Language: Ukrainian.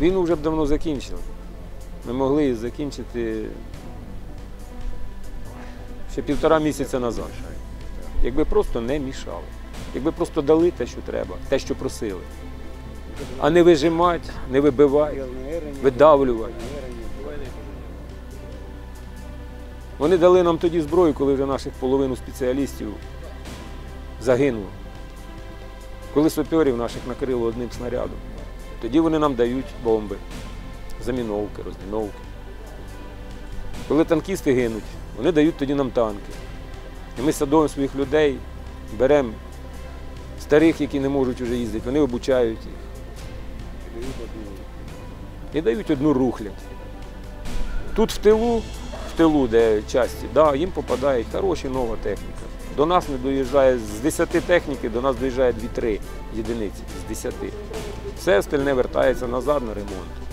Війну вже б давно закінчили. Ми могли її закінчити ще півтора місяця назад. Якби просто не мішали. Якби просто дали те, що треба, те, що просили. А не вижимати, не вибивати, видавлювати. Вони дали нам тоді зброю, коли вже наших половину спеціалістів загинуло. Коли саперів наших накрило одним снарядом. Тоді вони нам дають бомби, заміновки, розміновки. Коли танкісти гинуть, вони дають тоді нам танки. І ми садовимо своїх людей, беремо старих, які не можуть вже їздити, вони обучають їх. І дають одну рухлядь. Тут в тилу, тилу, де часті, да, їм попадає хороша нова техніка. До нас не доїжджає з 10 техніки, до нас доїжджає 2-3 єдиниці з 10. Все остальне вертається назад на ремонт.